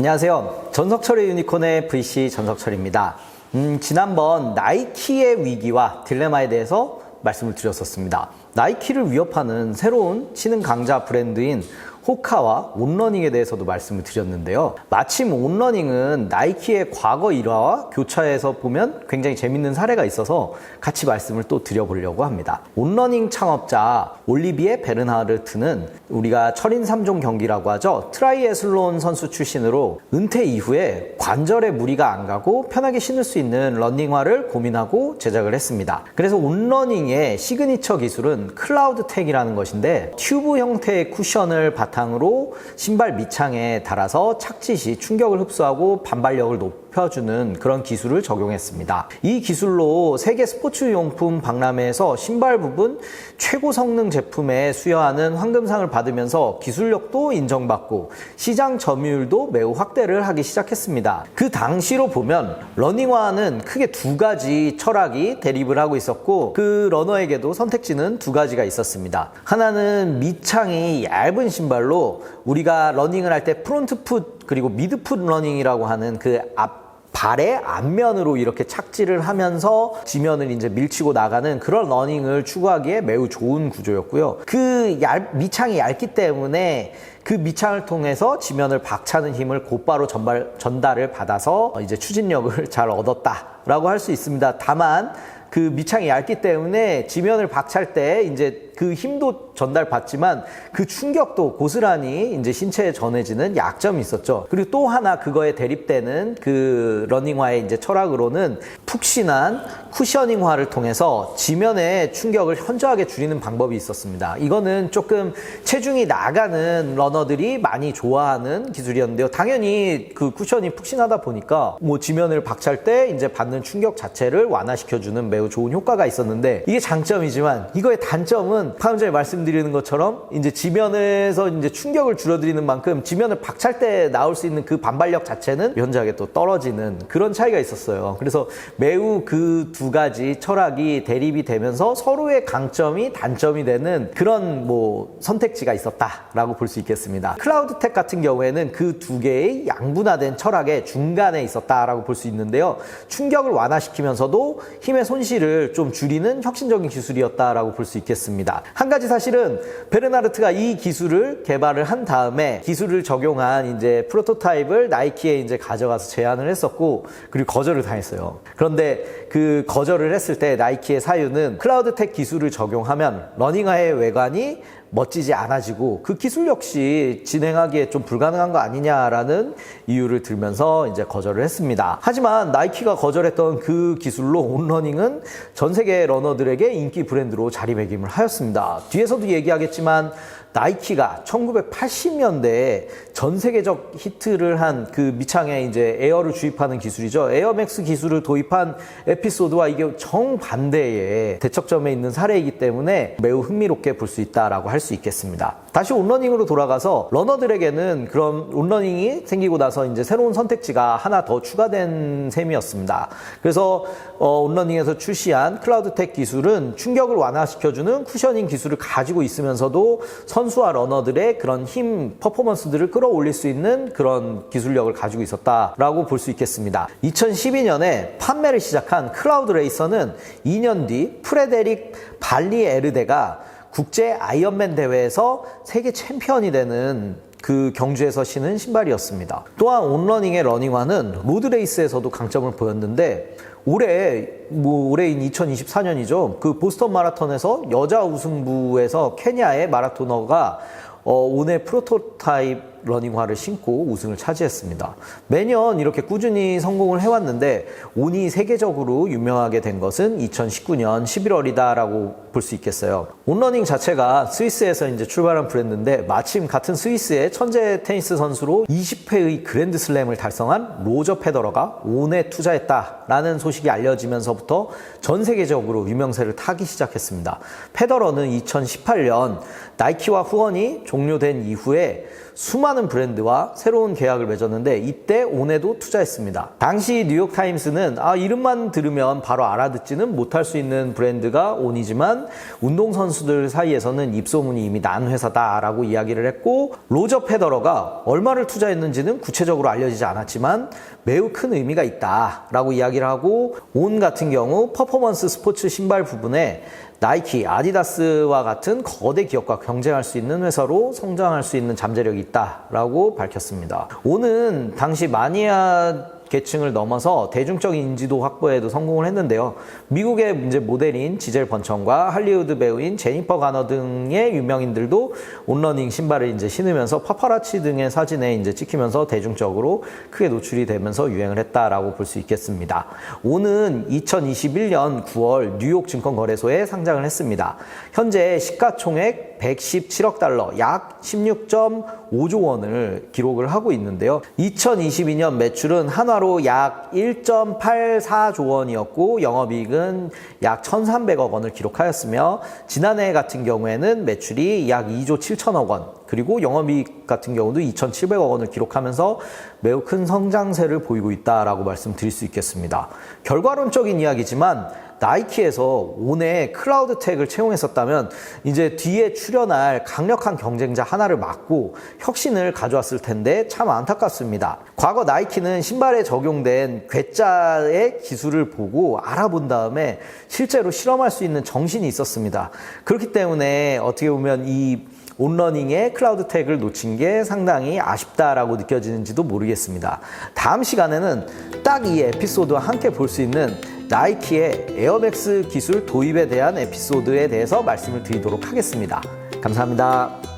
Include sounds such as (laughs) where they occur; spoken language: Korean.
안녕하세요. 전석철의 유니콘의 VC 전석철입니다. 음, 지난번 나이키의 위기와 딜레마에 대해서 말씀을 드렸었습니다. 나이키를 위협하는 새로운 신흥 강자 브랜드인 호카와 온러닝에 대해서도 말씀을 드렸는데요. 마침 온러닝은 나이키의 과거 일화와 교차해서 보면 굉장히 재밌는 사례가 있어서 같이 말씀을 또 드려보려고 합니다. 온러닝 창업자 올리비에 베르나르트는 우리가 철인 3종 경기라고 하죠. 트라이애슬론 선수 출신으로 은퇴 이후에 관절에 무리가 안 가고 편하게 신을 수 있는 러닝화를 고민하고 제작을 했습니다. 그래서 온러닝의 시그니처 기술은 클라우드 택이라는 것인데 튜브 형태의 쿠션을 바탕 으로 신발 밑창에 달아서 착지 시 충격을 흡수하고 반발력을 높 여주는 그런 기술을 적용했습니다. 이 기술로 세계 스포츠 용품 박람회에서 신발 부분 최고 성능 제품에 수여하는 황금상을 받으면서 기술력도 인정받고 시장 점유율도 매우 확대를 하기 시작했습니다. 그 당시로 보면 러닝화는 크게 두 가지 철학이 대립을 하고 있었고 그 러너에게도 선택지는 두 가지가 있었습니다. 하나는 밑창이 얇은 신발로 우리가 러닝을 할 때 프론트 풋 그리고 미드 풋 러닝이라고 하는 그 앞 발의 앞면으로 이렇게 착지를 하면서 지면을 이제 밀치고 나가는 그런 러닝을 추구하기에 매우 좋은 구조였고요. 그 얇, 밑창이 얇기 때문에 그 밑창을 통해서 지면을 박차는 힘을 곧바로 전발, 전달을 받아서 이제 추진력을 (laughs) 잘 얻었다라고 할 수 있습니다. 다만 그 밑창이 얇기 때문에 지면을 박찰 때 이제 그 힘도 전달받지만 그 충격도 고스란히 이제 신체에 전해지는 약점이 있었죠. 그리고 또 하나 그거에 대립되는 그 러닝화의 이제 철학으로는 푹신한 쿠셔닝화를 통해서 지면의 충격을 현저하게 줄이는 방법이 있었습니다. 이거는 조금 체중이 나가는 러너들이 많이 좋아하는 기술이었는데요. 당연히 그 쿠션이 푹신하다 보니까 뭐 지면을 박찰 때 이제 받는 충격 자체를 완화시켜주는 매우 좋은 효과가 있었는데 이게 장점이지만 이거의 단점은 전에 말씀드리는 것처럼 이제 지면에서 이제 충격을 줄여드리는 만큼 지면을 박찰 때 나올 수 있는 그 반발력 자체는 현저하게 또 떨어지는 그런 차이가 있었어요. 그래서 매우 그 두 가지 철학이 대립이 되면서 서로의 강점이 단점이 되는 그런 뭐 선택지가 있었다라고 볼 수 있겠습니다. 클라우드텍 같은 경우에는 그 두 개의 양분화된 철학의 중간에 있었다라고 볼 수 있는데요. 충격을 완화시키면서도 힘의 손실을 좀 줄이는 혁신적인 기술이었다라고 볼 수 있겠습니다. 한 가지 사실은 베르나르트가 이 기술을 개발을 한 다음에 기술을 적용한 이제 프로토타입을 나이키에 이제 가져가서 제안을 했었고 그리고 거절을 당했어요. 그런데 그 거절을 했을 때 나이키의 사유는 클라우드 텍 기술을 적용하면 러닝화의 외관이 멋지지 않아지고 그 기술 역시 진행하기에 좀 불가능한 거 아니냐라는 이유를 들면서 이제 거절을 했습니다. 하지만 나이키가 거절했던 그 기술로 온러닝은 전 세계 러너들에게 인기 브랜드로 자리매김을 하였습니다. 뒤에서도 얘기하겠지만 나이키가 1980년대에 전 세계적 히트를 한그 밑창에 이제 에어를 주입하는 기술이죠. 에어맥스 기술을 도입한 에피소드와 이게 정반대의 대척점에 있는 사례이기 때문에 매우 흥미롭게 볼 수 있다라고 할수 있겠습니다. 다시 온러닝으로 돌아가서 러너들에게는 그런 온러닝이 생기고 나서 이제 새로운 선택지가 하나 더 추가된 셈이었습니다. 그래서 어, 온러닝에서 출시한 클라우드텍 기술은 충격을 완화시켜주는 쿠셔닝 기술을 가지고 있으면서도 선수와 러너들의 그런 힘, 퍼포먼스들을 끌어올릴 수 있는 그런 기술력을 가지고 있었다라고 볼 수 있겠습니다. 2012년에 판매를 시작한 클라우드 레이서는 2년 뒤 프레데릭 발리 에르데가 국제 아이언맨 대회에서 세계 챔피언이 되는 그 경주에서 신은 신발이었습니다. 또한 온러닝의 러닝화는 로드레이스에서도 강점을 보였는데 올해 뭐 올해인 2024년이죠. 그 보스턴 마라톤에서 여자 우승부에서 케냐의 마라토너가 어, 오늘 프로토타입 러닝화를 신고 우승을 차지했습니다. 매년 이렇게 꾸준히 성공을 해왔는데 온이 세계적으로 유명하게 된 것은 2019년 11월이다라고 볼 수 있겠어요. 온러닝 자체가 스위스에서 이제 출발한 브랜드인데 마침 같은 스위스의 천재 테니스 선수로 20회의 그랜드슬램을 달성한 로저 페더러가 온에 투자했다라는 소식이 알려지면서부터 전 세계적으로 유명세를 타기 시작했습니다. 페더러는 2018년 나이키와 후원이 종료된 이후에 수많은 수많은 브랜드와 새로운 계약을 맺었는데 이때 온에도 투자했습니다. 당시 뉴욕타임스는 아, 이름만 들으면 바로 알아듣지는 못할 수 있는 브랜드가 온이지만 운동선수들 사이에서는 입소문이 이미 난 회사다라고 이야기를 했고 로저 페더러가 얼마를 투자했는지는 구체적으로 알려지지 않았지만 매우 큰 의미가 있다라고 이야기를 하고 온 같은 경우 퍼포먼스 스포츠 신발 부분에 나이키, 아디다스와 같은 거대 기업과 경쟁할 수 있는 회사로 성장할 수 있는 잠재력이 있다라고 밝혔습니다. 오는 당시 마니아 계층을 넘어서 대중적인 인지도 확보에도 성공을 했는데요. 미국의 이제 모델인 지젤 번천과 할리우드 배우인 제니퍼 가너 등의 유명인들도 온러닝 신발을 이제 신으면서 파파라치 등의 사진에 이제 찍히면서 대중적으로 크게 노출이 되면서 유행을 했다라고 볼 수 있겠습니다. 오는 2021년 9월 뉴욕 증권거래소에 상장을 했습니다. 현재 시가총액 117억 달러, 약 16.5조 원을 기록을 하고 있는데요. 2022년 매출은 한화로 약 1.84조 원이었고 영업이익은 약 1,300억 원을 기록하였으며 지난해 같은 경우에는 매출이 약 2조 7천억 원, 그리고 영업이익 같은 경우도 2,700억 원을 기록하면서 매우 큰 성장세를 보이고 있다라고 말씀드릴 수 있겠습니다. 결과론적인 이야기지만 나이키에서 온에 클라우드 텍을 채용했었다면 이제 뒤에 출연할 강력한 경쟁자 하나를 막고 혁신을 가져왔을 텐데 참 안타깝습니다. 과거 나이키는 신발에 적용된 괴짜의 기술을 보고 알아본 다음에 실제로 실험할 수 있는 정신이 있었습니다. 그렇기 때문에 어떻게 보면 이 온러닝의 클라우드 텍을 놓친 게 상당히 아쉽다라고 느껴지는지도 모르겠습니다. 다음 시간에는 딱 이 에피소드와 함께 볼 수 있는 나이키의 에어맥스 기술 도입에 대한 에피소드에 대해서 말씀을 드리도록 하겠습니다. 감사합니다.